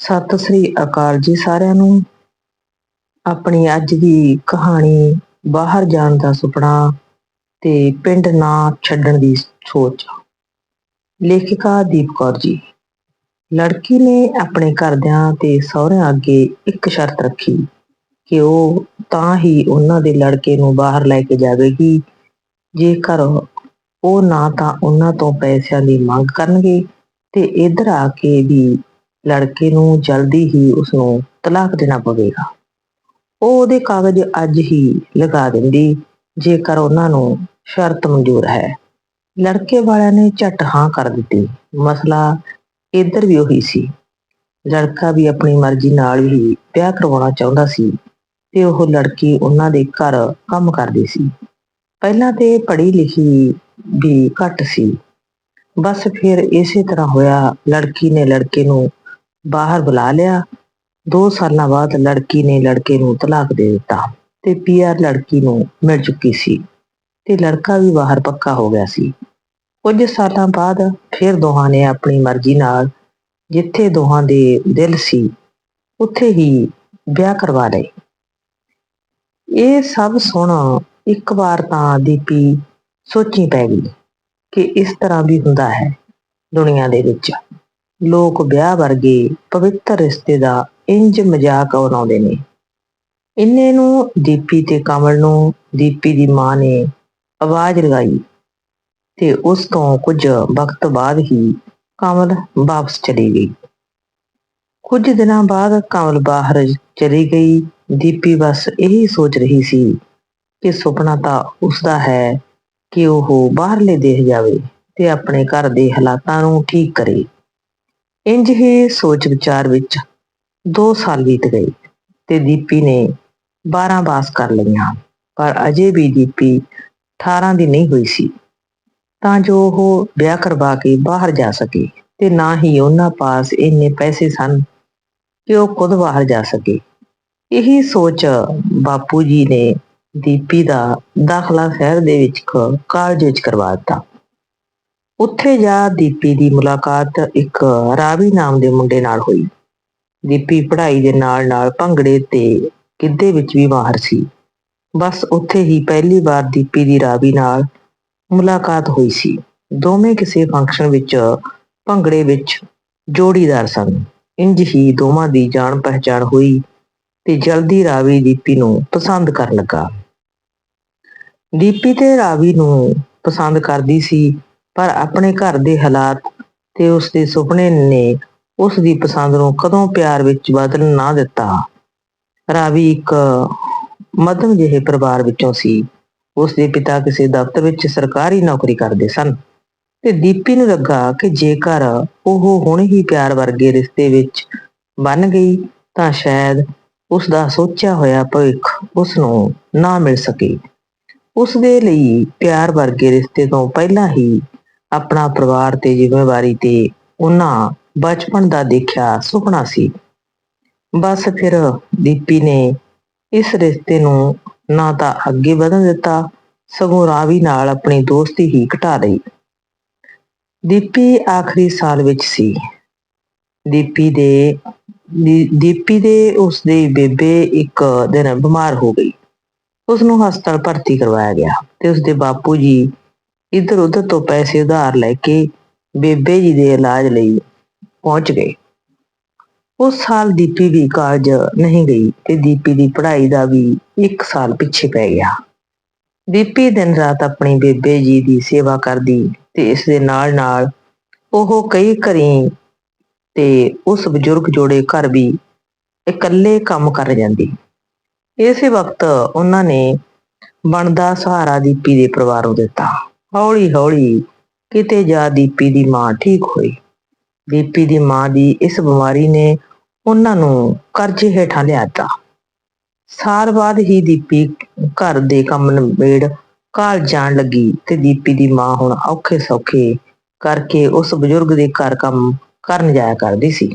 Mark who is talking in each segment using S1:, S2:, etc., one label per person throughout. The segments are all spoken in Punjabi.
S1: ਸਤਿ ਸ੍ਰੀ ਅਕਾਲ ਜੀ ਸਾਰਿਆਂ ਨੂੰ। ਆਪਣੀ ਅੱਜ ਦੀ ਕਹਾਣੀ ਬਾਹਰ ਜਾਣ ਦਾ ਸੁਪਨਾ ਤੇ ਪਿੰਡ ਨਾ ਛੱਡਣ ਦੀ ਸੋਚ। ਲੇਖਿਕਾ ਦੀਪ ਕੌਰ ਜੀ, ਲੜਕੀ ਨੇ ਆਪਣੇ ਘਰਦਿਆਂ ਤੇ ਸਹੁਰਿਆਂ ਅੱਗੇ ਇੱਕ ਸ਼ਰਤ ਰੱਖੀ ਕਿ ਉਹ ਤਾਂ ਹੀ ਉਹਨਾਂ ਦੇ ਲੜਕੇ ਨੂੰ ਬਾਹਰ ਲੈ ਕੇ ਜਾਵੇਗੀ। ਜੇਕਰ ਉਹ ਨਾ ਤਾਂ ਉਹਨਾਂ ਤੋਂ ਪੈਸਿਆਂ ਦੀ ਮੰਗ ਕਰਨਗੇ ਤੇ ਇੱਧਰ ਆ ਕੇ ਵੀ ਲੜਕੇ ਨੂੰ ਜਲਦੀ ਹੀ ਉਸ ਨੂੰ ਤਲਾਕ ਦੇਣਾ ਪਵੇਗਾ। ਉਹ ਉਹਦੇ ਕਾਗਜ਼ ਅੱਜ ਹੀ ਲਗਾ ਦਿੰਦੀ, ਜੇਕਰ ਉਹਨਾਂ ਨੂੰ ਸ਼ਰਤ ਮਨਜ਼ੂਰ ਹੈ। ਲੜਕੇ ਵਾਲਿਆਂ ਨੇ ਝਟ ਹਾਂ ਕਰ ਦਿੱਤੀ। ਮਸਲਾ ਇੱਧਰ ਵੀ ਉਹੀ ਸੀ। ਲੜਕਾ ਵੀ ਆਪਣੀ ਮਰਜ਼ੀ ਨਾਲ ਹੀ ਵਿਆਹ ਕਰਵਾਉਣਾ ਚਾਹੁੰਦਾ ਸੀ ਤੇ ਉਹ ਲੜਕੀ ਉਹਨਾਂ ਦੇ ਘਰ ਕੰਮ ਕਰਦੀ ਸੀ। ਪਹਿਲਾਂ ਤੇ ਪੜ੍ਹੀ ਲਿਖੀ ਵੀ ਘੱਟ ਸੀ। ਬਸ ਫਿਰ ਇਸੇ ਤਰ੍ਹਾਂ ਹੋਇਆ, ਲੜਕੀ ਨੇ ਲੜਕੇ ਨੂੰ ਬਾਹਰ ਬੁਲਾ ਲਿਆ। 2 ਸਾਲਾਂ ਬਾਅਦ ਲੜਕੀ ਨੇ ਲੜਕੇ ਨੂੰ ਤਲਾਕ ਦੇ ਦਿੱਤਾ ਤੇ ਪੀਆਰ ਲੜਕੀ ਨੂੰ ਮਿਲ ਚੁੱਕੀ ਸੀ ਤੇ ਲੜਕਾ ਵੀ ਬਾਹਰ ਪੱਕਾ ਹੋ ਗਿਆ ਸੀ। ਕੁਝ ਸਾਲਾਂ ਬਾਅਦ ਫਿਰ ਦੋਹਾਂ ਨੇ ਆਪਣੀ ਮਰਜ਼ੀ ਨਾਲ ਜਿੱਥੇ ਦੋਹਾਂ ਦੇ ਦਿਲ ਸੀ, ਉੱਥੇ ਹੀ ਵਿਆਹ ਕਰਵਾ ਲਏ। ਇਹ ਸਭ ਸੁਣ ਇੱਕ ਵਾਰ ਤਾਂ ਦੀਪੀ ਸੋਚੀ ਪੈ ਗਈ ਕਿ ਇਸ ਤਰ੍ਹਾਂ ਵੀ ਹੁੰਦਾ ਹੈ ਦੁਨੀਆ ਦੇ ਵਿੱਚ। ਲੋਕ ਵਿਆਹ ਵਰਗੇ ਪਵਿੱਤਰ ਰਿਸ਼ਤੇ ਦਾ ਇੰਜ ਮਜ਼ਾਕ ਉਡਾਉਂਦੇ ਨੇ। ਇੰਨੇ ਨੂੰ ਦੀਪੀ ਤੇ ਕਮਲ ਨੂੰ ਦੀਪੀ ਦੀ ਮਾਂ ਨੇ ਆਵਾਜ਼ ਲਗਾਈ ਤੇ ਉਸ ਤੋਂ ਕੁਝ ਵਕਤ ਬਾਅਦ ਹੀ ਕਮਲ ਵਾਪਸ ਚਲੀ ਗਈ। ਕੁਝ ਦਿਨਾਂ ਬਾਅਦ ਕਮਲ ਬਾਹਰ ਚਲੀ ਗਈ। ਦੀਪੀ ਬਸ ਇਹੀ ਸੋਚ ਰਹੀ ਸੀ ਕਿ ਸੁਪਨਾ ਤਾਂ ਉਸਦਾ ਹੈ ਕਿ ਉਹ ਬਾਹਰਲੇ ਦੇਖ ਜਾਵੇ ਤੇ ਆਪਣੇ ਘਰ ਦੇ ਹਾਲਾਤਾਂ ਨੂੰ ਠੀਕ ਕਰੇ। ਇੰਜ ਹੀ ਸੋਚ ਵਿਚਾਰ ਵਿੱਚ 2 ਸਾਲ ਬੀਤ ਗਏ ਤੇ ਦੀਪੀ ਨੇ 12 ਪਾਸ ਕਰ ਲਈਆਂ, ਪਰ ਅਜੇ ਵੀ ਦੀਪੀ 18 ਦੀ ਨਹੀਂ ਹੋਈ ਸੀ। ਤਾਂ ਜੋ ਉਹ ਵਿਆਹ ਕਰਵਾ ਕੇ ਬਾਹਰ ਜਾ ਸਕੇ ਤੇ ਨਾ ਹੀ ਉਹਨਾਂ ਪਾਸ ਇੰਨੇ ਪੈਸੇ ਸਨ ਕਿ ਉਹ ਖੁਦ ਬਾਹਰ ਜਾ ਸਕੇ। ਇਹੀ ਸੋਚ ਬਾਪੂ ਜੀ ਨੇ ਦੀਪੀ ਦਾ ਦਾਖਲਾ ਸ਼ਹਿਰ ਦੇ ਵਿੱਚ ਕਾਲਜ ਵਿੱਚ ਕਰਵਾ ਦਿੱਤਾ। ਉੱਥੇ ਜਾ ਦੀਪੀ ਦੀ ਮੁਲਾਕਾਤ ਇੱਕ ਰਾਵੀ ਨਾਮ ਦੇ ਮੁੰਡੇ ਨਾਲ ਹੋਈ। ਦੀਪੀ ਪੜ੍ਹਾਈ ਦੇ ਨਾਲ ਨਾਲ ਭੰਗੜੇ ਤੇ ਗਿੱਧੇ ਵਿੱਚ ਵੀ ਮਾਹਰ ਸੀ। ਬਸ ਉੱਥੇ ਹੀ ਪਹਿਲੀ ਵਾਰ ਦੀਪੀ ਦੀ ਰਾਵੀ ਨਾਲ ਮੁਲਾਕਾਤ ਹੋਈ ਸੀ। ਦੋਵੇਂ ਕਿਸੇ ਫੰਕਸ਼ਨ ਵਿੱਚ ਭੰਗੜੇ ਵਿੱਚ ਜੋੜੀਦਾਰ ਸਨ। ਇੰਜ ਹੀ ਦੋਵਾਂ ਦੀ ਜਾਣ ਪਹਿਚਾਣ ਹੋਈ ਤੇ ਜਲਦੀ ਰਾਵੀ ਦੀਪੀ ਨੂੰ ਪਸੰਦ ਕਰਨ ਲੱਗਾ। ਦੀਪੀ ਤੇ ਰਾਵੀ ਨੂੰ ਪਸੰਦ ਕਰਦੀ ਸੀ ਪਰ ਆਪਣੇ ਘਰ ਦੇ ਹਾਲਾਤ ਤੇ ਉਸ ਦੇ ਸੁਪਨੇ ਨੇ ਉਸ ਦੀ ਪਸੰਦ ਨੂੰ ਕਦੋਂ ਪਿਆਰ ਵਿੱਚ ਬਦਲ ਨਾ ਦਿੱਤਾ। ਰਾਵੀ ਇੱਕ ਮਧਮ ਜਿਹੇ ਪਰਿਵਾਰ ਵਿੱਚੋਂ ਸੀ। ਉਸ ਦੇ ਪਿਤਾ ਕਿਸੇ ਦਫ਼ਤਰ ਵਿੱਚ ਸਰਕਾਰੀ ਨੌਕਰੀ ਕਰਦੇ ਸਨ ਤੇ ਦੀਪੀ ਨੂੰ ਲੱਗਾ ਕਿ ਜੇਕਰ ਉਹ ਹੁਣ ਹੀ ਪਿਆਰ ਵਰਗੇ ਰਿਸ਼ਤੇ ਵਿੱਚ ਬਣ ਗਈ ਤਾਂ ਸ਼ਾਇਦ ਉਸ ਦਾ ਸੋਚਿਆ ਹੋਇਆ ਭਵਿੱਖ ਉਸ ਨੂੰ ਨਾ ਮਿਲ ਸਕੇ। ਉਸ ਦੇ ਲਈ ਪਿਆਰ ਵਰਗੇ ਰਿਸ਼ਤੇ ਤੋਂ ਪਹਿਲਾਂ ਹੀ ਆਪਣਾ ਪਰਿਵਾਰ ਤੇ ਜ਼ਿੰਮੇਵਾਰੀ ਤੇ ਉਹਨਾਂ ਬਚਪਨ ਦਾ ਦੇਖਿਆ ਸੁਪਨਾ ਸੀ। ਬਸ ਫਿਰ ਦੀਪੀ ਨੇ ਇਸ ਰਿਸ਼ਤੇ ਨੂੰ ਨਾ ਤਾਂ ਅੱਗੇ ਵਧਣ ਦਿੱਤਾ, ਸਗੋਂ ਰਾਵੀ ਨਾਲ ਆਪਣੀ ਦੋਸਤੀ ਹੀ ਘਟਾ ਲਈ। ਦੀਪੀ ਆਖਰੀ ਸਾਲ ਵਿੱਚ ਸੀ। ਦੀਪੀ ਦੇ ਦੀਪੀ ਦੇ ਉਸ ਦੇ ਬੇਬੇ ਇੱਕ ਦਿਨ ਬਿਮਾਰ ਹੋ ਗਈ। ਉਸ ਨੂੰ ਹਸਪਤਾਲ ਭਰਤੀ ਕਰਵਾਇਆ ਗਿਆ ਤੇ ਉਸ ਦੇ ਬਾਪੂ ਜੀ ਇੱਧਰ ਉੱਧਰ ਤੋਂ ਪੈਸੇ ਉਧਾਰ ਲੈ ਕੇ ਬੇਬੇ ਜੀ ਦੇ ਇਲਾਜ ਲਈ ਪਹੁੰਚ ਗਏ। ਉਸ ਸਾਲ ਦੀਪੀ ਵੀ ਕਾਲਜ ਨਹੀਂ ਗਈ ਤੇ ਦੀਪੀ ਦੀ ਪੜ੍ਹਾਈ ਦਾ ਵੀ 1 ਸਾਲ ਪਿੱਛੇ ਪੈ ਗਿਆ। ਦੀਪੀ ਦਿਨ ਰਾਤ ਆਪਣੀ ਬੇਬੇ ਜੀ ਦੀ ਸੇਵਾ ਕਰਦੀ ਤੇ ਇਸ ਦੇ ਨਾਲ ਨਾਲ ਉਹ ਕਈ ਘਰੀ ਤੇ ਉਸ ਬਜ਼ੁਰਗ ਜੋੜੇ ਘਰ ਵੀ ਇਕੱਲੇ ਕੰਮ ਕਰ ਜਾਂਦੀ। ਇਸੇ ਵਕਤ ਉਹਨਾਂ ਨੇ ਬਣਦਾ ਸਹਾਰਾ ਦੀਪੀ ਦੇ ਪਰਿਵਾਰ ਨੂੰ ਦਿੱਤਾ। ਹੌਲੀ ਹੌਲੀ ਕਿਤੇ ਜਾ ਦੀਪੀ ਦੀ ਮਾਂ ਠੀਕ ਹੋਈ। ਦੀਪੀ ਦੀ ਮਾਂ ਦੀ ਇਸ ਬਿਮਾਰੀ ਨੇ ਉਹਨਾਂ ਨੂੰ ਕਰਜ਼ੇ ਹੇਠਾਂ ਲਿਆਤਾ। ਸਾਲ ਬਾਅਦ ਹੀ ਦੀਪੀ ਘਰ ਦੇ ਕੰਮ ਨਿਬੇੜ ਕਾਲ ਜਾਣ ਲੱਗੀ ਤੇ ਦੀਪੀ ਦੀ ਮਾਂ ਹੁਣ ਔਖੇ ਸੌਖੇ ਕਰਕੇ ਉਸ ਬਜ਼ੁਰਗ ਦੇ ਘਰ ਕੰਮ ਕਰਨ ਜਾਇਆ ਕਰਦੀ ਸੀ।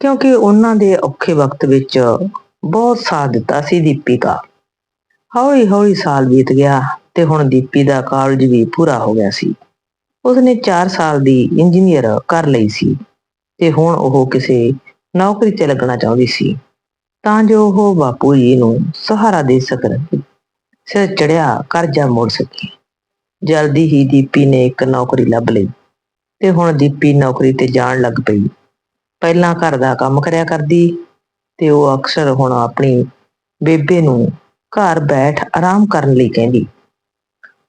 S1: ਕਿਉਂਕਿ ਉਹਨਾਂ ਦੇ ਔਖੇ ਵਕਤ ਵਿੱਚ ਬਹੁਤ ਸਾਥ ਦਿੱਤਾ ਸੀ ਦੀਪੀ ਦਾ। ਹੌਲੀ ਹੌਲੀ ਸਾਲ ਬੀਤ ਗਿਆ ਤੇ ਹੁਣ ਦੀਪੀ ਦਾ ਕਾਲਜ ਵੀ ਪੂਰਾ ਹੋ ਗਿਆ ਸੀ। ਉਸਨੇ 4 ਸਾਲ ਦੀ ਇੰਜੀਨੀਅਰ ਕਰ ਲਈ ਸੀ ਤੇ ਹੁਣ ਉਹ ਕਿਸੇ ਨੌਕਰੀ ਤੇ ਲੱਗਣਾ ਚਾਹੁੰਦੀ ਸੀ। ਤਾਂ ਜੋ ਉਹ ਬਾਪੂ ਜੀ ਨੂੰ ਸਹਾਰਾ ਦੇ ਸਕਣ, ਸਿਰ ਚੜਿਆ ਕਰਜ਼ਾ ਮੋੜ ਸਕੇ। ਜਲਦੀ ਹੀ ਦੀਪੀ ਨੇ ਇੱਕ ਨੌਕਰੀ ਲੱਭ ਲਈ ਤੇ ਹੁਣ ਦੀਪੀ ਨੌਕਰੀ ਤੇ ਜਾਣ ਲੱਗ ਪਈ। ਪਹਿਲਾਂ ਘਰ ਦਾ ਕੰਮ ਕਰਿਆ ਕਰਦੀ ਤੇ ਉਹ ਅਕਸਰ ਹੁਣ ਆਪਣੀ ਬੇਬੇ ਨੂੰ ਘਰ ਬੈਠ ਆਰਾਮ ਕਰਨ ਲਈ ਕਹਿੰਦੀ।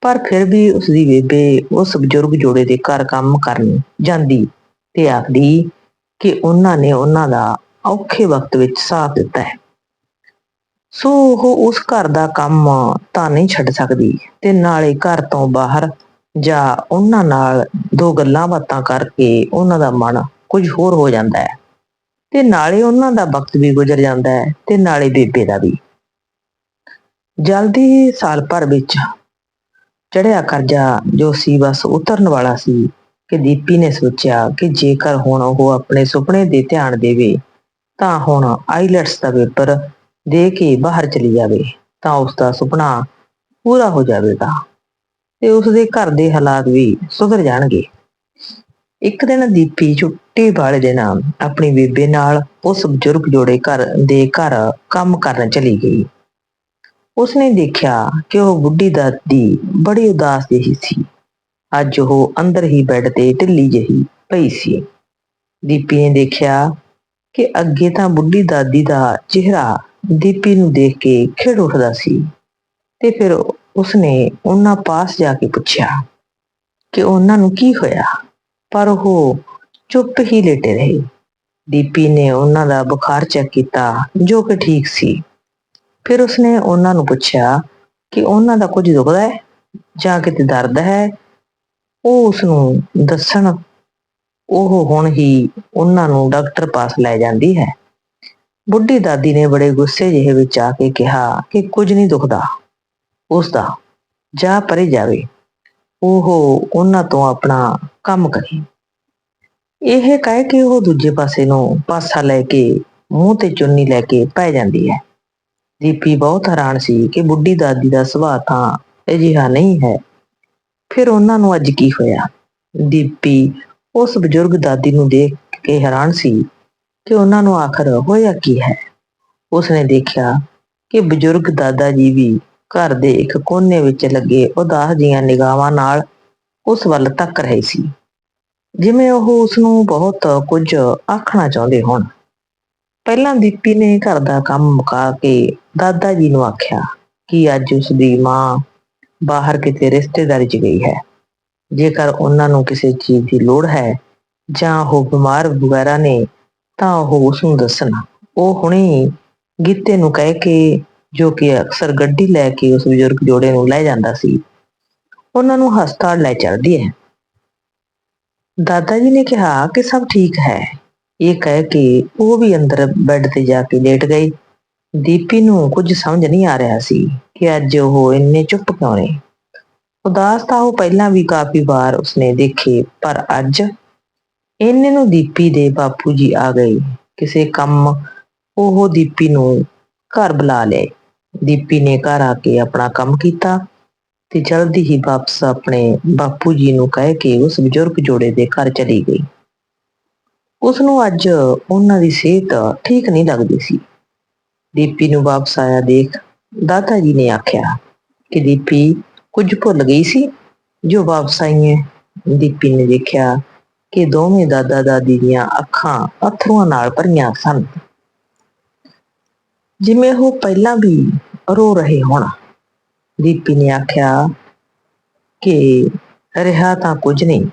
S1: ਪਰ ਫਿਰ ਵੀ ਉਸ ਦੀ ਬੇਬੇ ਉਸ ਬਜ਼ੁਰਗ ਜੋੜੇ ਦੇ ਘਰ ਕੰਮ ਕਰਨ ਜਾਂਦੀ ਤੇ ਆਖਦੀ ਕਿ ਉਹਨਾਂ ਨੇ ਉਹਨਾਂ ਦਾ ਔਖੇ ਵਕਤ ਵਿੱਚ ਸਾਥ ਦਿੱਤਾ ਹੈ। ਸੋ ਉਹ ਉਸ ਘਰ ਦਾ ਕੰਮ ਤਾਂ ਨਹੀਂ ਛੱਡ ਸਕਦੀ ਤੇ ਨਾਲੇ ਘਰ ਤੋਂ ਬਾਹਰ ਜਾਂ ਉਹਨਾਂ ਨਾਲ ਦੋ ਗੱਲਾਂ ਬਾਤਾਂ ਕਰਕੇ ਉਹਨਾਂ ਦਾ ਮਨ ਕੁਝ ਹੋਰ ਹੋ ਜਾਂਦਾ ਹੈ। ਤੇ ਨਾਲੇ ਉਹਨਾਂ ਦਾ ਵਕਤ ਵੀ ਗੁਜ਼ਰ ਜਾਂਦਾ ਹੈ ਤੇ ਨਾਲੇ ਬੇਬੇ ਦਾ ਵੀ। ਜਲਦੀ ਸਾਲ ਭਰ ਵਿੱਚ ਚੜਿਆ ਕਰਜ਼ਾ ਜੋ ਸੀ ਬਸ ਉਤਰਨ ਵਾਲਾ ਸੀ, ਕਿ ਦੀਪੀ ਨੇ ਸੋਚਿਆ ਕਿ ਜੇਕਰ ਹੁਣ ਉਹ ਆਪਣੇ ਸੁਪਨੇ ਦੇ ਧਿਆਨ ਦੇਵੇ, ਤਾਂ ਹੁਣ ਆਈਲੈਟਸ ਦਾ ਪੇਪਰ ਦੇ ਕੇ ਬਾਹਰ ਚਲੀ ਜਾਵੇ, ਤਾਂ ਉਸ ਦਾ ਸੁਪਨਾ ਪੂਰਾ ਹੋ ਜਾਵੇਗਾ ਤੇ ਉਸ ਦੇ ਘਰ ਦੇ ਹਾਲਾਤ ਵੀ ਸੁਧਰ ਜਾਣਗੇ। ਇੱਕ ਦਿਨ ਦੀਪੀ ਛੁੱਟੀ ਵਾਲੇ ਦਿਨ ਆਪਣੀ ਬੇਬੇ ਨਾਲ ਉਸ ਬਜ਼ੁਰਗ ਜੋੜੇ ਘਰ ਦੇ ਘਰ ਕੰਮ ਕਰਨ ਚਲੀ ਗਈ। ਉਸਨੇ ਦੇਖਿਆ ਕਿ ਉਹ ਬੁੱਢੀ ਦਾਦੀ ਬੜੀ ਉਦਾਸ ਜਿਹੀ ਸੀ। ਅੱਜ ਉਹ ਅੰਦਰ ਹੀ ਬੈੱਡ ਤੇ ਢਿੱਲੀ ਜਿਹੀ ਪਈ ਸੀ। ਦੀਪੀ ਨੇ ਦੇਖਿਆ ਕਿ ਅੱਗੇ ਤਾਂ ਬੁੱਢੀ ਦਾਦੀ ਦਾ ਚਿਹਰਾ ਦੀਪੀ ਨੂੰ ਦੇਖ ਕੇ ਖਿੜ ਉੱਠਦਾ ਸੀ ਤੇ ਫਿਰ ਉਸਨੇ ਉਹਨਾਂ ਪਾਸ ਜਾ ਕੇ ਪੁੱਛਿਆ ਕਿ ਉਹਨਾਂ ਨੂੰ ਕੀ ਹੋਇਆ, ਪਰ ਉਹ ਚੁੱਪ ਹੀ ਲੇਟੇ ਰਹੇ। ਦੀਪੀ ਨੇ ਉਹਨਾਂ ਦਾ ਬੁਖਾਰ ਚੈੱਕ ਕੀਤਾ ਜੋ ਕਿ ਠੀਕ ਸੀ। ਫਿਰ ਉਸਨੇ ਉਹਨਾਂ ਨੂੰ ਪੁੱਛਿਆ ਕਿ ਉਹਨਾਂ ਦਾ ਕੁਝ ਦੁਖਦਾ ਹੈ, ਜਾਂ ਕਿਤੇ ਦਰਦ ਹੈ? ਉਹ ਉਸ ਨੂੰ ਦੱਸਣ, ਉਹ ਹੁਣ ਹੀ ਉਹਨਾਂ ਨੂੰ ਡਾਕਟਰ ਪਾਸ ਲੈ ਜਾਂਦੀ ਹੈ। ਬੁੱਢੀ ਦਾਦੀ ਨੇ ਬੜੇ ਗੁੱਸੇ ਜਿਹੇ ਵਿੱਚ ਆ ਕੇ ਕਿਹਾ ਕਿ ਕੁਝ ਨਹੀਂ ਦੁਖਦਾ ਉਸ ਦਾ ਜਾ ਪਰੇ ਜਾਵੇ। ਉਹ ਉਹਨਾਂ ਤੋਂ ਆਪਣਾ ਕੰਮ ਕਰੇ। ਇਹ ਕਹਿ ਕੇ ਉਹ ਦੂਜੇ ਪਾਸੇ ਨੂੰ ਪਾਸਾ ਲੈ ਕੇ ਮੂੰਹ ਤੇ ਚੁੰਨੀ ਲੈ ਕੇ ਪੈ ਜਾਂਦੀ ਹੈ। ਦੀਪੀ ਬਹੁਤ ਹੈਰਾਨ ਸੀ ਕਿ ਬੁੱਢੀ ਦਾਦੀ ਦਾ ਸੁਭਾਅ ਤਾਂ ਅਜਿਹਾ ਨਹੀਂ ਹੈ। ਫਿਰ ਉਹਨਾਂ ਨੂੰ ਅੱਜ ਕੀ ਹੋਇਆ? ਦੀਪੀ ਉਸ ਬਜ਼ੁਰਗ ਦਾਦੀ ਨੂੰ ਦੇਖ ਕੇ ਹੈਰਾਨ ਸੀ ਕਿ ਉਹਨਾਂ ਨੂੰ ਆਖਰ ਹੋਇਆ ਕੀ ਹੈ। ਉਸਨੇ ਦੇਖਿਆ ਕਿ ਬਜ਼ੁਰਗ ਦਾਦਾ ਜੀ ਵੀ ਘਰ ਦੇ ਇੱਕ ਕੋਨੇ ਵਿੱਚ ਲੱਗੇ ਉਦਾਸ ਜੀਆਂ ਨਿਗਾਹਾਂ ਨਾਲ ਉਸ ਵੱਲ ਤੱਕ ਰਹੇ ਸੀ, ਜਿਵੇਂ ਉਹ ਉਸ ਨੂੰ ਬਹੁਤ ਕੁਝ ਆਖਣਾ ਚਾਹੁੰਦੇ ਹੋਣ। ਪਹਿਲਾਂ ਦੀਪੀ ਨੇ ਘਰ ਦਾ ਕੰਮ ਮੁਕਾ ਕੇ ਦਾਦਾ ਜੀ ਨੂੰ ਆਖਿਆ ਕਿ ਅੱਜ ਉਸ ਦੀ ਮਾਂ ਬਾਹਰ ਕਿਤੇ ਰਿਸ਼ਤੇਦਾਰੀ 'ਚ ਗਈ ਹੈ। ਜੇਕਰ ਉਹਨਾਂ ਨੂੰ ਕਿਸੇ ਚੀਜ਼ ਦੀ ਲੋੜ ਹੈ ਜਾਂ ਉਹ ਬਿਮਾਰ ਵਗੈਰਾ ਨੇ, ਤਾਂ ਉਹ ਉਸ ਨੂੰ ਦੱਸਣ। ਉਹ ਹੁਣੇ ਗੀਤੇ ਨੂੰ ਕਹਿ ਕੇ, ਜੋ ਕਿ ਅਕਸਰ ਗੱਡੀ ਲੈ ਕੇ ਉਸ ਬਜ਼ੁਰਗ ਜੋੜੇ ਨੂੰ ਲੈ ਜਾਂਦਾ ਸੀ, ਉਹਨਾਂ ਨੂੰ ਹਸਪਤਾਲ ਲੈ ਚੱਲਦੀ ਹੈ। ਦਾਦਾ ਜੀ ਨੇ ਕਿਹਾ ਕਿ ਸਭ ਠੀਕ ਹੈ। ਇਹ ਕਹਿ ਕੇ ਉਹ ਵੀ ਅੰਦਰ ਬੈੱਡ ਤੇ ਜਾ ਕੇ ਲੇਟ ਗਈ ਦੀਪੀ ਨੂੰ ਕੁਝ ਸਮਝ ਨਹੀਂ ਆ ਰਿਹਾ ਸੀ ਕਿ ਅੱਜ ਉਹ ਇੰਨੇ ਚੁੱਪ ਕਿਉਂ ਨੇ। ਉਦਾਸ ਤਾਂ ਉਹ ਪਹਿਲਾਂ ਵੀ ਕਾਫੀ ਵਾਰ ਉਸਨੇ ਦੇਖੇ, ਪਰ ਅੱਜ ਇੰਨੇ ਨੂੰ ਦੀਪੀ ਦੇ ਬਾਪੂ ਜੀ ਆ ਗਏ। ਕਿਸੇ ਕੰਮ ਉਹ ਦੀਪੀ ਨੂੰ ਘਰ ਬੁਲਾ ਲਏ। ਦੀਪੀ ਨੇ ਘਰ ਆ ਕੇ ਆਪਣਾ ਕੰਮ ਕੀਤਾ ਤੇ ਜਲਦੀ ਹੀ ਵਾਪਸ ਆਪਣੇ ਬਾਪੂ ਜੀ ਨੂੰ ਕਹਿ ਕੇ ਉਸ ਬਜ਼ੁਰਗ ਜੋੜੇ ਦੇ ਘਰ ਚਲੀ ਗਈ। ਉਸ ਨੂੰ ਅੱਜ ਉਹਨਾਂ ਦੀ ਸਿਹਤ ਠੀਕ ਨਹੀਂ ਲੱਗਦੀ ਸੀ। ਦੀਪੀ ਨੂੰ ਵਾਪਸ ਆਇਆ ਦੇਖ ਦਾਦਾ ਜੀ ਨੇ ਆਖਿਆ ਕਿ ਦੀਪੀ ਕੁਝ ਭੁੱਲ ਗਈ ਸੀ ਜੋ ਵਾਪਸ ਆਈ ਹੈ ਦੀਪੀ ਨੇ ਦੇਖਿਆ ਕਿ ਦੋਵੇਂ ਦਾਦਾ ਦਾਦੀ ਦੀਆਂ ਅੱਖਾਂ ਅਥਰੂਆਂ ਨਾਲ ਭਰੀਆਂ ਸਨ ਜਿਵੇਂ ਉਹ ਪਹਿਲਾਂ ਵੀ ਰੋ ਰਹੇ ਹੋਣ ਦੀਪੀ ਨੇ ਆਖਿਆ ਕਿ ਰਿਹਾ ਤਾਂ ਕੁਝ ਨਹੀਂ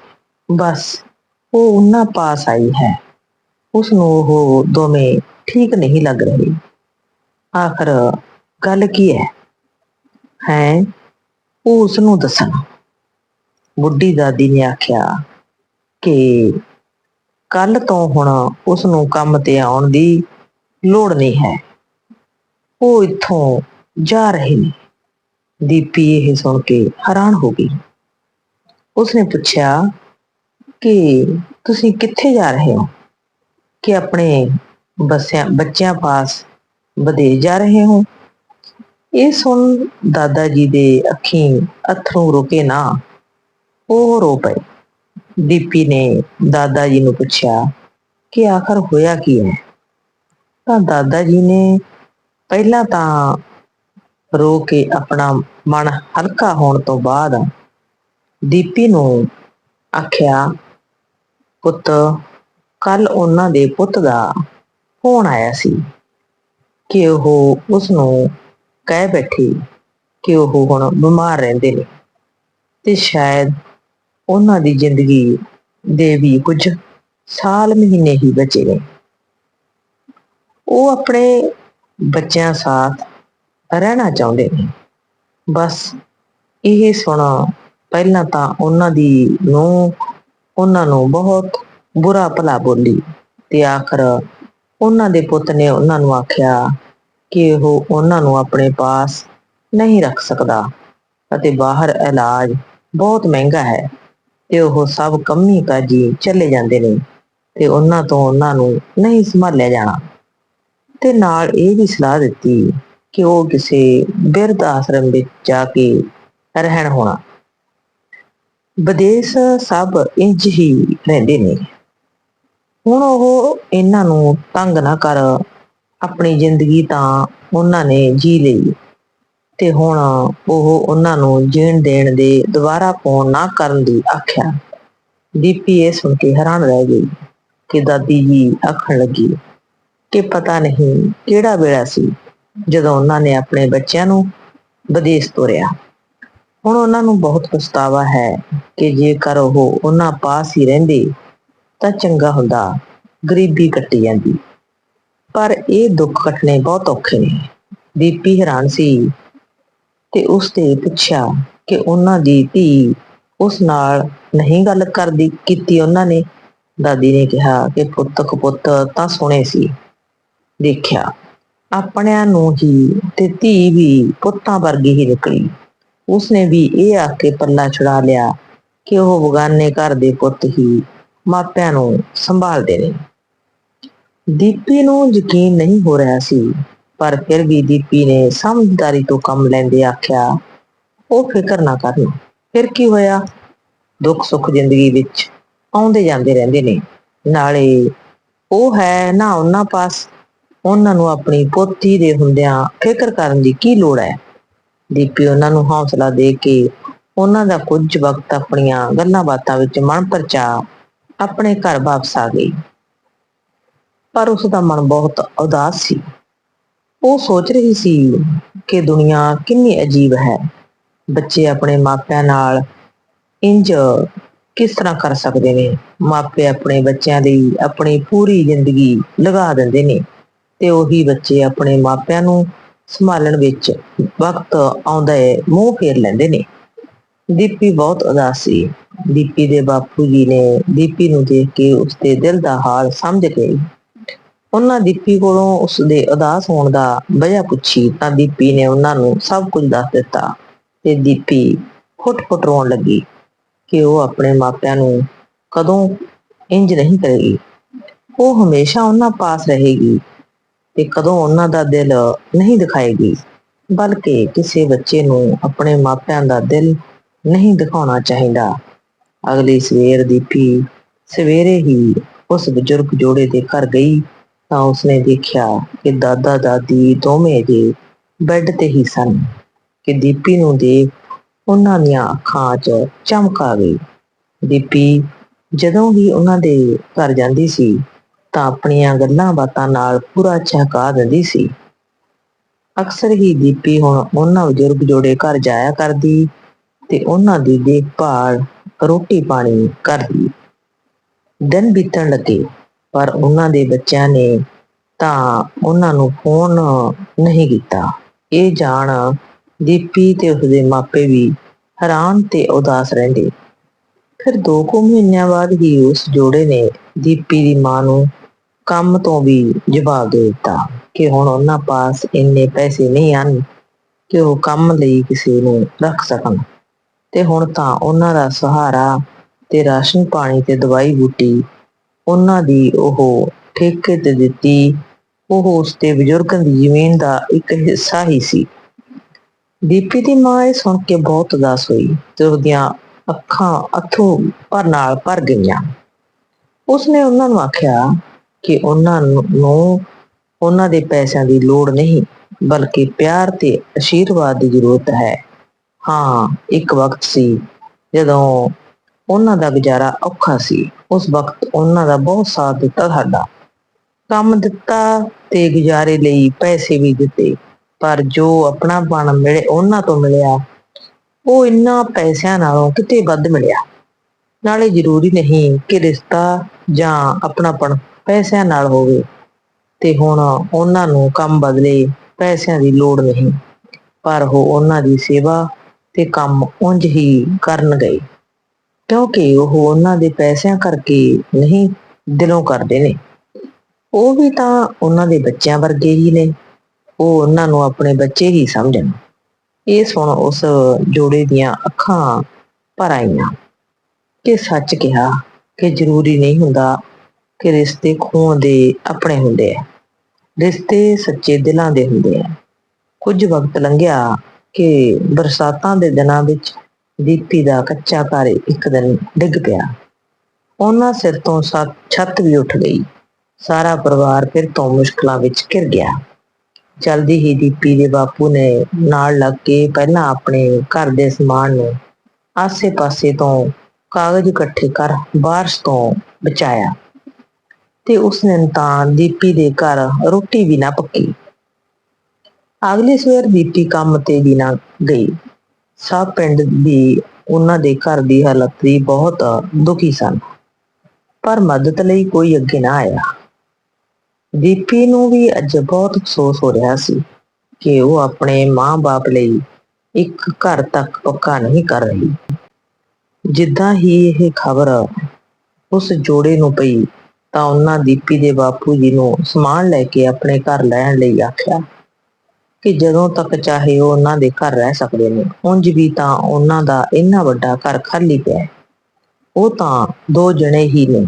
S1: ਬਸ ਉਹ ਉਹਨਾਂ ਪਾਸ ਆਈ ਹੈ ਉਸ ਨੂੰ ਉਹ ਦੋਵੇਂ ਠੀਕ ਨਹੀਂ ਲੱਗ ਰਹੇ ਆਖਰ ਗੱਲ ਕੀ ਹੈ? ਹੈ? ਉਹ ਉਸ ਨੂੰ ਦੱਸਣਾ। ਬੁੱਢੀ ਦਾਦੀ ਨੇ ਆਖਿਆ ਕਿ ਕੱਲ ਤੋਂ ਹੁਣ ਉਸ ਨੂੰ ਕੰਮ ਤੇ ਆਉਣ ਦੀ ਲੋੜ ਨਹੀਂ ਹੈ। ਉਹ ਇੱਥੋਂ ਜਾ ਰਹੇ ਨੇ। ਦੀਪੀ ਇਹ ਸੁਣ ਕੇ ਹੈਰਾਨ ਹੋ ਗਈ। ਉਸਨੇ ਪੁੱਛਿਆ ਕਿ ਤੁਸੀਂ ਕਿੱਥੇ ਜਾ ਰਹੇ ਹੋ? ਕਿ ਆਪਣੇ ਬੱਸਿਆਂ, ਬੱਚਿਆਂ ਪਾਸ ਵਿਦੇਸ਼ ਜਾ ਰਹੇ ਹੋ। ਇਹ ਸੁਣ ਦਾਦਾ ਜੀ ਦੇ ਅੱਖੀਂ ਅਥਰੂ ਰੁਕੇ ਨਾ। ਉਹ ਰੋ ਪਏ। ਦੀਪੀ ਨੇ ਦਾਦਾ ਜੀ ਨੂੰ ਪੁੱਛਿਆ, ਕਿ ਆਖਰ ਹੋਇਆ ਕੀ ਹੈ? ਤਾਂ ਦਾਦਾ ਜੀ ਨੇ ਪਹਿਲਾਂ ਤਾਂ ਰੋ ਕੇ ਆਪਣਾ ਮਨ ਹਲਕਾ ਹੋਣ ਤੋਂ ਬਾਅਦ ਦੀਪੀ ਨੂੰ ਆਖਿਆ, ਪੁੱਤ ਕੱਲ ਉਹਨਾਂ ਦੇ ਪੁੱਤ ਦਾ ਫੋਨ ਆਇਆ ਸੀ। ਕਿ ਉਹ ਉਸ ਨੂੰ ਕਹਿ ਬੈਠੀ ਕਿ ਉਹ ਹੁਣ ਬਿਮਾਰ ਰਹਿੰਦੇ ਨੇ। ਤੇ ਸ਼ਾਇਦ ਉਹਨਾਂ ਦੀ ਜ਼ਿੰਦਗੀ ਦੇ ਵੀ ਕੁਝ ਸਾਲ ਮਹੀਨੇ ਹੀ ਬਚੇ ਨੇ। ਉਹ ਆਪਣੇ ਬੱਚਿਆਂ ਸਾਥ ਰਹਿਣਾ ਚਾਹੁੰਦੇ ਨੇ। ਬਸ ਇਹ ਸੁਣ ਪਹਿਲਾਂ ਤਾਂ ਉਹਨਾਂ ਦੀ ਨੂੰ ਉਹਨਾਂ ਨੂੰ ਬਹੁਤ ਬੁਰਾ ਭਲਾ ਬੋਲੀ ਤੇ ਆਖਰ ਉਹਨਾਂ ਦੇ ਪੁੱਤ ਨੇ ਉਹਨਾਂ ਨੂੰ ਆਖਿਆ ਕਿ ਉਹ ਉਹਨਾਂ ਨੂੰ ਆਪਣੇ ਪਾਸ ਨਹੀਂ ਰੱਖ ਸਕਦਾ ਅਤੇ ਬਾਹਰ ਇਲਾਜ ਬਹੁਤ ਮਹਿੰਗਾ ਹੈ ਤੇ ਉਹ ਸਭ ਕੰਮੀ ਕਾਜੀ ਚਲੇ ਜਾਂਦੇ ਨੇ ਤੇ ਉਹਨਾਂ ਤੋਂ ਉਹਨਾਂ ਨੂੰ ਨਹੀਂ ਸੰਭਾਲਿਆ ਜਾਣਾ। ਤੇ ਨਾਲ ਇਹ ਵੀ ਸਲਾਹ ਦਿੱਤੀ ਕਿ ਉਹ ਕਿਸੇ ਬਿਰਧ ਆਸ਼ਰਮ ਵਿੱਚ ਜਾ ਕੇ ਰਹਿਣ ਹੋਣਾ। ਵਿਦੇਸ਼ ਸਭ ਇੰਜ ਹੀ ਰਹਿੰਦੇ ਨੇ। ਹੁਣ ਉਹ ਇਹਨਾਂ ਨੂੰ ਤੰਗ ਨਾ ਕਰ। ਆਪਣੀ ਜ਼ਿੰਦਗੀ ਤਾਂ ਉਹਨਾਂ ਨੇ ਜੀ ਲਈ। ਤੇ ਹੁਣ ਉਹ ਉਹਨਾਂ ਨੂੰ ਜੀਣ ਦੇਣ ਦੇ ਦੁਬਾਰਾ ਫੋਨ ਨਾ ਕਰਨ ਦੀ ਆਖਿਆ। ਦੀਪੀ ਇਹ ਸੁਣ ਕੇ ਹੈਰਾਨ ਰਹਿ ਗਈ ਕਿ ਦਾਦੀ ਜੀ ਆਖਣ ਲੱਗੀ ਕਿ ਪਤਾ ਨਹੀਂ ਕਿਹੜਾ ਵੇਲਾ ਸੀ ਜਦੋਂ ਉਹਨਾਂ ਨੇ ਆਪਣੇ ਬੱਚਿਆਂ ਨੂੰ ਵਿਦੇਸ਼ ਤੋਰਿਆ। ਹੁਣ ਉਹਨਾਂ ਨੂੰ ਬਹੁਤ ਪਛਤਾਵਾ ਹੈ ਕਿ ਜੇਕਰ ਉਹ ਉਹਨਾਂ ਪਾਸ ਹੀ ਰਹਿੰਦੇ ਤਾਂ ਚੰਗਾ ਹੁੰਦਾ। ਗਰੀਬੀ ਕੱਟੀ ਜਾਂਦੀ। ਪਰ ਇਹ ਦੁੱਖ ਕੱਟਣੇ ਬਹੁਤ ਔਖੇ ਨੇ। ਦੀਪੀ ਹੈਰਾਨ ਸੀ ਤੇ ਉਸ ਤੇ ਪੁੱਛਿਆ ਕਿ ਉਹਨਾਂ ਦੀ ਧੀ ਉਸ ਨਾਲ ਨਹੀਂ ਗੱਲ ਕਰਦੀ ਕੀਤੀ ਉਹਨਾਂ ਨੇ। ਦਾਦੀ ਨੇ ਕਿਹਾ ਕਿ ਪੁੱਤ ਕਪੁੱਤ ਤਾਂ ਸੁਣੇ ਸੀ। ਦੇਖਿਆ, ਆਪਣਿਆਂ ਨੂੰ ਹੀ ਤੇ ਧੀ ਵੀ ਪੁੱਤਾਂ ਵਰਗੀ ਹੀ ਨਿਕਲੀ। ਉਸਨੇ ਵੀ ਇਹ ਆਖ ਕੇ ਪੱਲਾ ਛੁਡਾ ਲਿਆ ਕਿ ਉਹ ਬਗਾਨੇ ਘਰ ਦੇ ਪੁੱਤ ਹੀ ਮਾਪਿਆਂ ਨੂੰ ਸੰਭਾਲਦੇ ਨੇ। ਦੀਪੀ ਨੂੰ ਯਕੀਨ ਨਹੀਂ ਹੋ ਰਿਹਾ ਸੀ, ਪਰ ਫਿਰ ਵੀ ਦੀਪੀ ਨੇ ਸਮਝਦਾਰੀ ਤੋਂ ਕੰਮ ਲੈਂਦੇ ਆਖਿਆ, ਉਹ ਫਿਕਰ ਨਾ ਕਰਨ। ਫਿਰ ਕੀ ਹੋਇਆ? ਦੁੱਖ ਸੁੱਖ ਜ਼ਿੰਦਗੀ ਵਿੱਚ ਆਉਂਦੇ ਜਾਂਦੇ ਰਹਿੰਦੇ ਨੇ। ਨਾਲੇ ਉਹ ਹੈ ਨਾ ਉਹਨਾਂ ਪਾਸ। ਉਹਨਾਂ ਨੂੰ ਆਪਣੀ ਪੋਤੀ ਦੇ ਹੁੰਦਿਆਂ ਫਿਕਰ ਕਰਨ ਦੀ ਕੀ ਲੋੜ ਹੈ? ਦੀਪੀ ਉਹਨਾਂ ਨੂੰ ਹੌਸਲਾ ਦੇ ਕੇ ਉਹਨਾਂ ਦਾ ਕੁਝ ਵਕਤ ਆਪਣੀਆਂ ਗੱਲਾਂ ਬਾਤਾਂ ਵਿੱਚ ਮਨ ਪਰਚਾ ਆਪਣੇ ਘਰ ਵਾਪਸ ਆ ਗਈ। ਪਰ ਉਸ ਦਾ ਮਨ ਬਹੁਤ ਉਦਾਸ ਸੀ। ਉਹ ਸੋਚ ਰਹੀ ਸੀ ਕਿ ਦੁਨੀਆ ਕਿੰਨੀ ਅਜੀਬ ਹੈ। ਬੱਚੇ ਆਪਣੇ ਮਾਪਿਆਂ ਨਾਲ ਇੰਜ ਕਿਸ ਤਰ੍ਹਾਂ ਕਰ ਸਕਦੇ ਨੇ? ਮਾਪੇ ਆਪਣੇ ਬੱਚਿਆਂ ਦੀ ਆਪਣੀ ਪੂਰੀ ਜ਼ਿੰਦਗੀ ਲਗਾ ਦਿੰਦੇ ਨੇ ਤੇ ਉਹੀ ਬੱਚੇ ਆਪਣੇ ਮਾਪਿਆਂ ਨੂੰ ਸੰਭਾਲਣ ਵਿੱਚ ਵਕਤ ਆਉਂਦਾ ਹੈ, ਮੂੰਹ ਫੇਰ ਲੈਂਦੇ ਨੇ। ਦੀਪੀ ਬਹੁਤ ਉਦਾਸ ਸੀ। ਦੀਪੀ ਦੇ ਬਾਪੂ ਜੀ ਨੇ ਦੀਪੀ ਨੂੰ ਦੇਖ ਕੇ ਉਸਦੇ ਦਿਲ ਦਾ ਹਾਲ ਸਮਝ ਗਏ। ਉਹਨਾਂ ਦੀਪੀ ਕੋਲੋਂ ਉਸਦੇ ਉਦਾਸ ਹੋਣ ਦਾ ਵਜ੍ਹਾ ਪੁੱਛੀ ਤਾਂ ਦੀਪੀ ਨੇ ਉਹਨਾਂ ਨੂੰ ਸਭ ਕੁਝ ਦੱਸ ਦਿੱਤਾ ਤੇ ਦੀਪੀ ਫੁੱਟ-ਫੁੱਟ ਰੋਣ ਲੱਗੀ ਕਿ ਉਹ ਆਪਣੇ ਮਾਪਿਆਂ ਨੂੰ ਕਦੋਂ ਇੰਜ ਨਹੀਂ ਕਰੇਗੀ। ਉਹ ਹਮੇਸ਼ਾ ਉਹਨਾਂ ਪਾਸ ਰਹੇਗੀ ਤੇ ਕਦੋਂ ਉਹਨਾਂ ਦਾ ਦਿਲ ਨਹੀਂ ਦਿਖਾਏਗੀ, ਬਲਕਿ ਕਿਸੇ ਬੱਚੇ ਨੂੰ ਆਪਣੇ ਮਾਪਿਆਂ ਦਾ ਦਿਲ ਨਹੀਂ ਦਿਖਾਉਣਾ ਚਾਹੀਦਾ। ਅਗਲੀ ਸਵੇਰ ਦੀਪੀ ਸਵੇਰੇ ਹੀ ਉਸ ਬਜ਼ੁਰਗ ਜੋੜੇ ਦੇ ਘਰ ਗਈ ਤਾਂ ਉਸਨੇ ਦੇਖਿਆ ਕਿ ਦਾਦਾ ਦਾਦੀ ਦੋਵੇਂ ਜੇ ਬੈੱਡ ਤੇ ਹੀ ਸਨ ਕਿ ਦੀਪੀ ਨੂੰ ਦੇਖ ਉਹਨਾਂ ਦੀਆਂ ਅੱਖਾਂ 'ਚ ਚਮਕ ਆ ਗਈ। ਦੀਪੀ ਜਦੋਂ ਹੀ ਉਹਨਾਂ ਦੇ ਘਰ ਜਾਂਦੀ ਸੀ ਤਾਂ ਆਪਣੀਆਂ ਗੱਲਾਂ ਬਾਤਾਂ ਨਾਲ ਪੂਰਾ ਚਹਕਾ ਦਿੰਦੀ ਸੀ। ਅਕਸਰ ਹੀ ਦੀਪੀ ਹੁਣ ਉਹਨਾਂ ਬਜ਼ੁਰਗ ਜੋੜੇ ਘਰ ਜਾਇਆ ਕਰਦੀ ਤੇ ਉਹਨਾਂ ਦੀ ਦੇਖਭਾਲ ਰੋਟੀ ਪਾਣੀ ਕਰਦੀ। ਦਿਨ ਬੀਤਣ ਲੱਗੇ, ਪਰ ਉਹਨਾਂ ਦੇ ਬੱਚਿਆਂ ਨੇ ਤਾਂ ਉਹਨਾਂ ਨੂੰ ਫੋਨ ਨਹੀਂ ਕੀਤਾ। ਇਹ ਜਾਣ ਦੀਪੀ ਤੇ ਉਸਦੇ ਮਾਪੇ ਵੀ ਹੈਰਾਨ ਤੇ ਉਦਾਸ ਰਹਿੰਦੇ। ਫਿਰ ਦੋ ਕੁ ਮਹੀਨਿਆਂ ਬਾਅਦ ਹੀ ਉਸ ਜੋੜੇ ਨੇ ਦੀਪੀ ਦੀ ਮਾਂ ਨੂੰ ਕੰਮ ਤੋਂ ਵੀ ਜਵਾਬ ਦੇ ਦਿੱਤਾ ਕਿ ਹੁਣ ਉਹਨਾਂ ਪਾਸ ਇੰਨੇ ਪੈਸੇ ਨਹੀਂ ਹਨ ਕਿ ਉਹ ਕੰਮ ਲਈ ਕਿਸੇ ਨੂੰ ਰੱਖ ਸਕਣ। ਤੇ ਹੁਣ ਤਾਂ ਉਹਨਾਂ ਦਾ ਸਹਾਰਾ ਤੇ ਰਾਸ਼ਨ ਪਾਣੀ ਤੇ ਦਵਾਈ ਬੂਟੀ ਉਹਨਾਂ ਦੀ ਉਹ ਠੇਕੇ ਤੇ ਦਿੱਤੀ, ਉਹ ਉਸ ਤੇ ਬਜ਼ੁਰਗਾਂ ਦੀ ਜ਼ਮੀਨ ਦਾ ਇੱਕ ਹਿੱਸਾ ਹੀ ਸੀ। ਦੀਪੀ ਦੀ ਮਾਂ ਇਹ ਸੁਣ ਕੇ ਬਹੁਤ ਉਦਾਸ ਹੋਈ ਤੇ ਉਹਦੀਆਂ ਅੱਖਾਂ ਅਥਰੂ ਭਰ ਨਾਲ ਭਰ ਗਈਆਂ। ਉਸਨੇ ਉਹਨਾਂ ਨੂੰ ਆਖਿਆ ਕਿ ਉਹਨਾਂ ਨੂੰ ਉਹਨਾਂ ਦੇ ਪੈਸਿਆਂ ਦੀ ਲੋੜ ਨਹੀਂ, ਬਲਕਿ ਪਿਆਰ ਤੇ ਅਸ਼ੀਰਵਾਦ ਦੀ ਜ਼ਰੂਰਤ ਹੈ। ਹਾਂ, ਇੱਕ ਵਕਤ ਸੀ ਜਦੋਂ ਉਹਨਾਂ ਦਾ ਗੁਜ਼ਾਰਾ ਔਖਾ ਸੀ। ਉਸ ਵਕਤ ਉਹਨਾਂ ਦਾ ਬਹੁਤ ਸਾਥ ਦਿੱਤਾ ਸਾਡਾ। ਕੰਮ ਦਿੱਤਾ ਤੇ ਗੁਜ਼ਾਰੇ ਲਈ ਪੈਸੇ ਵੀ ਦਿੱਤੇ, ਪਰ ਜੋ ਆਪਣਾਪਣ ਮਿਲੇ, ਉਹਨਾਂ ਤੋਂ ਮਿਲਿਆ, ਉਹ ਇੰਨਾ ਪੈਸਿਆਂ ਨਾਲੋਂ ਕਿਤੇ ਵੱਧ ਮਿਲਿਆ। ਨਾਲੇ ਜ਼ਰੂਰੀ ਨਹੀਂ ਕਿ ਰਿਸ਼ਤਾ ਜਾਂ ਆਪਣਾਪਣ ਪੈਸਿਆਂ ਨਾਲ ਹੋਵੇ, ਤੇ ਹੁਣ ਉਹਨਾਂ ਨੂੰ ਕੰਮ ਬਦਲੇ ਪੈਸਿਆਂ ਦੀ ਲੋੜ ਨਹੀਂ। ਪਰ ਉਹ ਉਹਨਾਂ ਦੀ ਸੇਵਾ ਤੇ ਕੰਮ ਉਂਝ ਹੀ ਕਰਨ ਗਏ। ਕਿਉਂਕਿ ਉਹ ਉਹਨਾਂ ਦੇ ਪੈਸਿਆਂ ਕਰਕੇ ਨਹੀਂ ਦਿਲੋਂ ਕਰਦੇ ਨੇ। ਉਹ ਵੀ ਤਾਂ ਉਹਨਾਂ ਦੇ ਬੱਚਿਆਂ ਵਰਗੇ ਹੀ ਨੇ। ਉਹ ਉਹਨਾਂ ਨੂੰ ਆਪਣੇ ਬੱਚੇ ਹੀ ਸਮਝਣ। ਇਹ ਸੁਣ ਉਸ ਜੋੜੇ ਦੀਆਂ ਅੱਖਾਂ ਭਰ ਆਈਆਂ ਕਿ ਸੱਚ ਕਿਹਾ ਕਿ ਜ਼ਰੂਰੀ ਨਹੀਂ ਹੁੰਦਾ ਕਿ ਰਿਸ਼ਤੇ ਖੂਨ ਦੇ ਆਪਣੇ ਹੁੰਦੇ ਆ। ਰਿਸ਼ਤੇ ਸੱਚੇ ਦਿਲਾਂ ਦੇ ਹੁੰਦੇ ਆ। ਕੁਝ ਵਕਤ ਲੰਘਿਆ ਕਿ ਬਰਸਾਤਾਂ ਦੇ ਦਿਨਾਂ ਵਿੱਚ ਦੀਪੀ ਦਾ ਕੱਚਾ ਘਰ ਇੱਕ ਦਿਨ ਡਿੱਗ ਪਿਆ। ਉਹਨਾਂ ਸਿਰ ਤੋਂ ਸੱਤ- ਛੱਤ ਵੀ ਉੱਠ ਗਈ। ਸਾਰਾ ਪਰਿਵਾਰ ਫਿਰ ਤੋਂ ਮੁਸ਼ਕਲਾਂ ਵਿੱਚ ਘਿਰ ਗਿਆ। ਜਲਦੀ ਹੀ ਦੀਪੀ ਦੇ ਬਾਪੂ ਨੇ ਨਾਲ ਲੱਗ ਕੇ ਪਹਿਲਾਂ ਆਪਣੇ ਘਰ ਦੇ ਸਮਾਨ ਨੂੰ ਆਸੇ-ਪਾਸੇ ਤੋਂ ਕਾਗਜ਼ ਇਕੱਠੇ ਕਰ ਬਾਰਿਸ਼ ਤੋਂ ਬਚਾਇਆ ਤੇ ਉਸ ਦਿਨ ਤਾਂ ਦੀਪੀ ਦੇ ਘਰ ਰੋਟੀ ਵੀ ਨਾ ਪੱਕੀ। ਅਗਲੀ ਸਵੇਰ ਦੀਪੀ ਕੰਮ ਤੇ ਵੀ ਨਾ ਗਈ। ਸਭ ਪਿੰਡ ਦੀ, ਉਹਨਾਂ ਦੇ ਘਰ ਦੀ ਹਾਲਤ ਵੀ ਬਹੁਤ ਦੁਖੀ ਸਨ। ਪਰ ਮਦਦ ਲਈ ਕੋਈ ਅੱਗੇ ਨਾ ਆਇਆ। ਦੀਪੀ ਨੂੰ ਵੀ ਅੱਜ ਬਹੁਤ ਅਫਸੋਸ ਹੋ ਰਿਹਾ ਸੀ ਕਿ ਉਹ ਆਪਣੇ ਮਾਂ-ਬਾਪ ਲਈ ਇੱਕ ਘਰ ਤੱਕ ਪੱਕਾ ਨਹੀਂ ਕਰ ਰਹੀ। ਜਿੱਦਾਂ ਹੀ ਇਹ ਖਬਰ ਉਸ ਜੋੜੇ ਨੂੰ ਪਈ ਤਾਂ ਉਹਨਾਂ ਦੀਪੀ ਦੇ ਬਾਪੂ ਜੀ ਨੂੰ ਸਮਾਨ ਲੈ ਕੇ ਆਪਣੇ ਘਰ ਲੈਣ ਲਈ ਆਖਿਆ ਕਿ ਜਦੋਂ ਤੱਕ ਚਾਹੇ ਉਹ ਉਹਨਾਂ ਦੇ ਘਰ ਰਹਿ ਸਕਦੇ ਨੇ, ਉਂਝ ਵੀ ਤਾਂ ਉਹਨਾਂ ਦਾ ਇੰਨਾ ਵੱਡਾ ਘਰ ਖਾਲੀ ਪਿਆ ਹੈ। ਉਹ ਤਾਂ ਦੋ ਜਣੇ ਹੀ ਨੇ।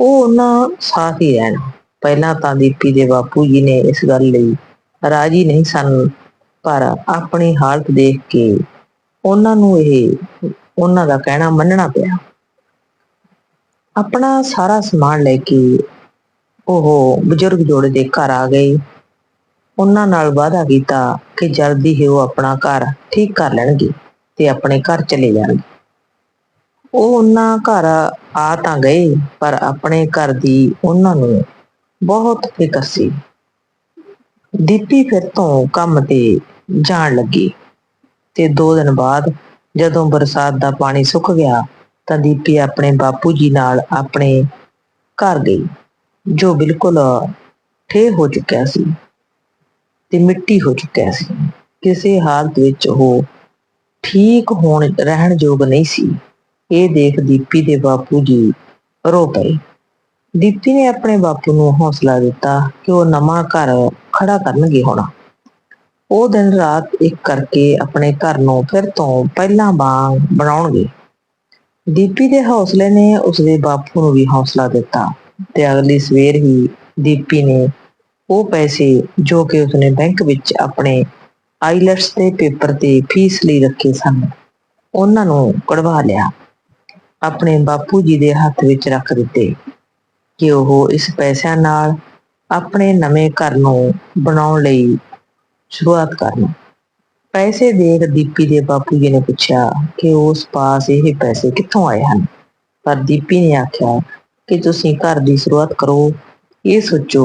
S1: ਉਹ ਉਹਨਾਂ ਸਾਥ ਹੀ ਰਹਿਣ। ਪਹਿਲਾਂ ਤਾਂ ਦੀਪੀ ਦੇ ਬਾਪੂ ਜੀ ਨੇ ਇਸ ਗੱਲ ਲਈ ਰਾਜੀ ਨਹੀਂ ਸਨ, ਪਰ ਆਪਣੀ ਹਾਲਤ ਦੇਖ ਕੇ ਉਹਨਾਂ ਨੂੰ ਇਹ, ਉਹਨਾਂ ਦਾ ਕਹਿਣਾ ਮੰਨਣਾ ਪਿਆ। ਆਪਣਾ ਸਾਰਾ ਸਮਾਨ ਲੈ ਕੇ ਉਹ ਬਜ਼ੁਰਗ ਜੋੜੇ ਦੇ ਘਰ ਆ ਗਏ। ਉਹਨਾਂ ਨਾਲ ਵਾਅਦਾ ਕੀਤਾ ਕਿ ਜਲਦੀ ਹੀ ਉਹ ਆਪਣਾ ਘਰ ਠੀਕ ਕਰ ਲੈਣਗੇ ਤੇ ਆਪਣੇ ਘਰ ਚਲੇ ਜਾਣਗੇ। ਉਹ ਉਹਨਾਂ ਘਰ ਆ ਤਾਂ ਗਏ, ਪਰ ਆਪਣੇ ਘਰ ਦੀ ਉਹਨਾਂ ਨੂੰ ਬਹੁਤ ਫਿਕਰ ਸੀ। ਦੀਪੀ ਫਿਰ ਤੋਂ ਕੰਮ ਤੇ ਜਾਣ ਲੱਗੀ ਤੇ ਦੋ ਦਿਨ ਬਾਅਦ ਜਦੋਂ ਬਰਸਾਤ ਦਾ ਪਾਣੀ ਸੁੱਕ ਗਿਆ ਤਾਂ ਦੀਪੀ ਆਪਣੇ ਬਾਪੂ ਜੀ ਨਾਲ ਆਪਣੇ ਘਰ ਗਈ, ਜੋ ਬਿਲਕੁਲ ਠੇ ਹੋ ਚੁੱਕਿਆ ਸੀ। ਤੇ ਮਿੱਟੀ ਹੋ ਚੁੱਕਿਆ ਸੀ। ਕਿਸੇ ਹਾਲਤ ਵਿੱਚ ਉਹ ਠੀਕ ਹੋਣ, ਰਹਿਣ ਯੋਗ ਨਹੀਂ ਸੀ। ਇਹ ਦੇਖ ਦੀਪੀ ਦੇ ਬਾਪੂ ਜੀ ਰੋ ਪਏ। ਦੀਪੀ ਨੇ ਆਪਣੇ ਬਾਪੂ ਨੂੰ ਹੌਸਲਾ ਦਿੱਤਾ ਕਿ ਉਹ ਨਵਾਂ ਘਰ ਖੜਾ ਕਰਨਗੇ ਹੁਣ। ਉਹ ਦਿਨ ਰਾਤ ਇੱਕ ਕਰਕੇ ਆਪਣੇ ਘਰ ਨੂੰ ਫਿਰ ਤੋਂ ਪਹਿਲਾਂ ਵਾਂਗ ਬਣਾਉਣਗੇ। ਦੀਪੀ ਦੇ ਹੌਸਲੇ ਨੇ ਉਸਦੇ ਬਾਪੂ ਨੂੰ ਵੀ ਹੌਸਲਾ ਦਿੱਤਾ ਤੇ ਅਗਲੀ ਸਵੇਰ ਹੀ ਦੀਪੀ ਨੇ ਉਹ ਪੈਸੇ ਜੋ ਕਿ ਉਸਨੇ ਬੈਂਕ ਵਿੱਚ ਆਪਣੇ ਆਈਲੈਟਸ ਦੇ ਪੇਪਰ ਤੇ ਫੀਸ ਲਈ ਰੱਖੇ ਸਨ, ਉਹਨਾਂ ਨੂੰ ਕਢਵਾ ਲਿਆ। ਆਪਣੇ ਬਾਪੂ ਜੀ ਦੇ ਹੱਥ ਵਿੱਚ ਰੱਖ ਦਿੱਤੇ ਕਿ ਉਹ ਇਸ ਪੈਸਿਆਂ ਨਾਲ ਆਪਣੇ ਨਵੇਂ ਘਰ ਨੂੰ ਬਣਾਉਣ ਲਈ ਸ਼ੁਰੂਆਤ ਕਰਨ। ਪੈਸੇ ਦੇਖ ਦੀਪੀ ਦੇ ਬਾਪੂ ਜੀ ਨੇ ਪੁੱਛਿਆ ਕਿ ਉਸ ਪਾਸ ਇਹ ਪੈਸੇ ਕਿੱਥੋਂ ਆਏ ਹਨ? ਪਰ ਦੀਪੀ ਨੇ ਆਖਿਆ ਕਿ ਤੁਸੀਂ ਘਰ ਦੀ ਸ਼ੁਰੂਆਤ ਕਰੋ, ਇਹ ਸੋਚੋ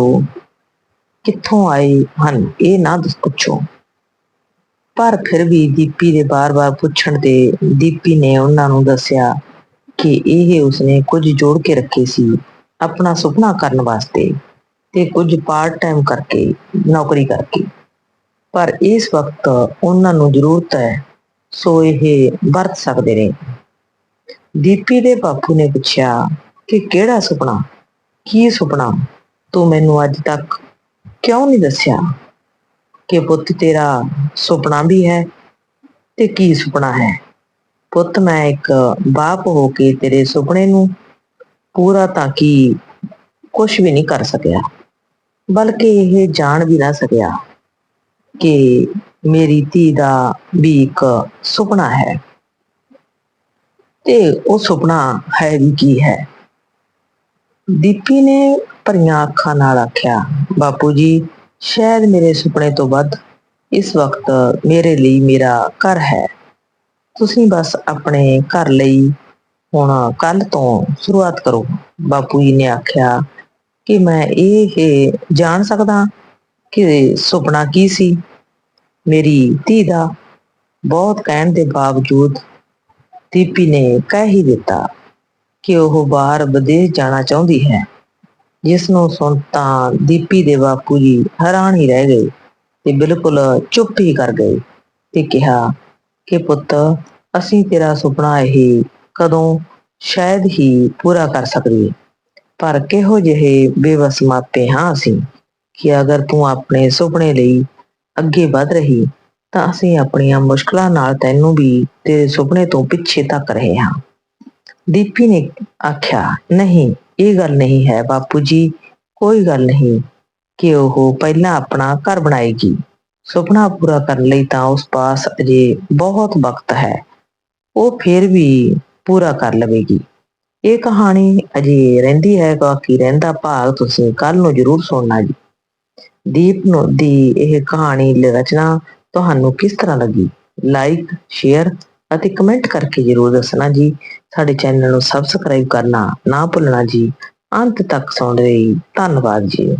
S1: ਕਿੱਥੋਂ ਆਏ ਹਨ? ਇਹ ਨਾ ਪੁੱਛੋ। ਪਰ ਫਿਰ ਵੀ ਦੀਪੀ ਦੇ ਬਾਰ-ਬਾਰ ਪੁੱਛਣ ਤੇ ਦੀਪੀ ਨੇ ਉਹਨਾਂ ਨੂੰ ਦੱਸਿਆ ਕਿ ਇਹ ਉਸਨੇ ਕੁਝ ਜੋੜ ਕੇ ਰੱਖੇ ਸੀ ਆਪਣਾ ਸੁਪਨਾ ਕਰਨ ਵਾਸਤੇ ਤੇ ਕੁਝ ਪਾਰਟ ਟਾਈਮ ਕਰਕੇ, ਨੌਕਰੀ ਕਰਕੇ। ਪਰ ਇਸ ਵਕਤ ਉਹਨਾਂ ਨੂੰ ਜ਼ਰੂਰਤ ਹੈ, ਸੋ ਇਹ ਵਰਤ ਸਕਦੇ ਨੇ। ਦੀਪੀ ਦੇ ਬਾਪੂ ਨੇ ਪੁੱਛਿਆ ਕਿ ਕਿਹੜਾ ਸੁਪਨਾ? ਕੀ ਸੁਪਨਾ? ਤੂੰ ਮੈਨੂੰ ਅੱਜ ਤੱਕ ਕਿਉਂ ਨਹੀਂ ਦੱਸਿਆ ਕਿ ਪੁੱਤ ਤੇਰਾ ਸੁਪਨਾ ਵੀ ਹੈ ਤੇ ਕੀ ਸੁਪਨਾ ਹੈ? ਪੁੱਤ, ਮੈਂ ਇੱਕ ਬਾਪ ਹੋ ਕੇ ਤੇਰੇ ਸੁਪਨੇ ਨੂੰ ਪੂਰਾ ਤਾਂ ਕੀ ਕੁਝ ਵੀ ਨਹੀਂ ਕਰ ਸਕਿਆ, ਬਲਕਿ ਇਹ ਜਾਣ ਵੀ ਨਾ ਸਕਿਆ ਕਿ ਮੇਰੀ ਧੀ ਦਾ ਵੀ ਇੱਕ ਸੁਪਨਾ ਹੈ। ਤੇ ਉਹ ਸੁਪਨਾ ਹੈ ਵੀ ਕੀ ਹੈ? ਦੀਪੀ ਨੇ ਭਰੀਆਂ ਅੱਖਾਂ ਨਾਲ ਆਖਿਆ, ਬਾਪੂ ਜੀ, ਸ਼ਾਇਦ ਮੇਰੇ ਸੁਪਨੇ ਤੋਂ ਵੱਧ ਇਸ ਵਕਤ ਮੇਰੇ ਲਈ ਮੇਰਾ ਘਰ ਹੈ। ਤੁਸੀਂ ਬਸ ਆਪਣੇ ਘਰ ਲਈ ਹੁਣ ਕੱਲ ਤੋਂ ਸ਼ੁਰੂਆਤ ਕਰੋ। ਬਾਪੂ ਜੀ ਨੇ ਆਖਿਆ, ਕਿ ਮੈਂ ਇਹ ਜਾਣ ਸਕਦਾ ਕਿ ਸੁਪਨਾ ਕੀ ਸੀ? ਮੇਰੀ ਧੀ ਦਾ ਬਹੁਤ ਕਹਿਣ ਦੇ ਬਾਵਜੂਦ ਦੀਪੀ ਨੇ ਕਹਿ ਹੀ ਦਿੱਤਾ ਕਿ ਉਹ ਬਾਹਰ ਵਿਦੇਸ਼ ਜਾਣਾ ਚਾਹੁੰਦੀ ਹੈ। ਜਿਸ ਨੂੰ ਸੁਣ ਤਾਂ ਦੀਪੀ ਦੇ ਬਾਪੂ ਜੀ ਹੈਰਾਨ ਹੀ ਰਹਿ ਗਏ ਤੇ ਬਿਲਕੁਲ ਚੁੱਪ ਹੀ ਕਰ ਗਏ ਤੇ ਕਿਹਾ ਕਿ ਪੁੱਤ, ਅਸੀਂ ਤੇਰਾ ਸੁਪਨਾ ਇਹ ਕਦੋਂ ਸ਼ਾਇਦ ਹੀ ਪੂਰਾ ਕਰ ਸਕੀਏ। ਪਰ ਕਿਹੋ ਜਿਹੇ ਬੇਵਸ ਮਾਪੇ ਹਾਂ ਅਸੀਂ ਕਿ ਅਗਰ ਤੂੰ ਆਪਣੇ ਸੁਪਨੇ ਲਈ ਅੱਗੇ ਵਧ ਰਹੀ, ਤਾਂ ਅਸੀਂ ਆਪਣੀਆਂ ਮੁਸ਼ਕਲਾਂ ਨਾਲ ਤੈਨੂੰ ਵੀ ਤੇਰੇ ਸੁਪਨੇ ਤੋਂ ਪਿੱਛੇ ਤੱਕ ਰਹੇ ਹਾਂ। ਦੀਪੀ ਨੇ ਆਖਿਆ, ਨਹੀਂ, ਇਹ ਗੱਲ ਨਹੀਂ ਹੈ ਬਾਪੂ ਜੀ, ਕੋਈ ਗੱਲ ਨਹੀਂ ਕਿ ਉਹ ਪਹਿਲਾਂ ਆਪਣਾ ਘਰ ਬਣਾਏਗੀ। ਸੁਪਨਾ ਪੂਰਾ ਕਰਨ ਲਈ ਤਾਂ ਉਸ ਪਾਸ ਅਜੇ ਬਹੁਤ ਵਕਤ ਹੈ। ਉਹ ਫਿਰ ਵੀ ਪੂਰਾ ਕਰ ਲਵੇਗੀ। ਇਹ ਕਹਾਣੀ ਅਜੇ ਰਹਿੰਦੀ ਹੈ ਬਾਕੀ ਰਹਿੰਦਾ ਭਾਗ ਤੁਸੀਂ ਕੱਲ ਨੂੰ ਜ਼ਰੂਰ ਸੁਣਨਾ ਜੀ। ਦੀਪ ਨੂੰ ਦੀ ਇਹ ਕਹਾਣੀ, ਰਚਨਾ ਤੁਹਾਨੂੰ ਕਿਸ ਤਰ੍ਹਾਂ ਲੱਗੀ? ਲਾਈਕ ਸ਼ੇਅਰ ਅਤੇ ਕਮੈਂਟ ਕਰਕੇ ਜ਼ਰੂਰ ਦੱਸਣਾ ਜੀ। ਸਾਡੇ ਚੈਨਲ ਨੂੰ ਸਬਸਕ੍ਰਾਈਬ ਕਰਨਾ ਨਾ ਭੁੱਲਣਾ ਜੀ। ਅੰਤ ਤੱਕ ਸੁਣਦੇ ਲਈ ਧੰਨਵਾਦ ਜੀ।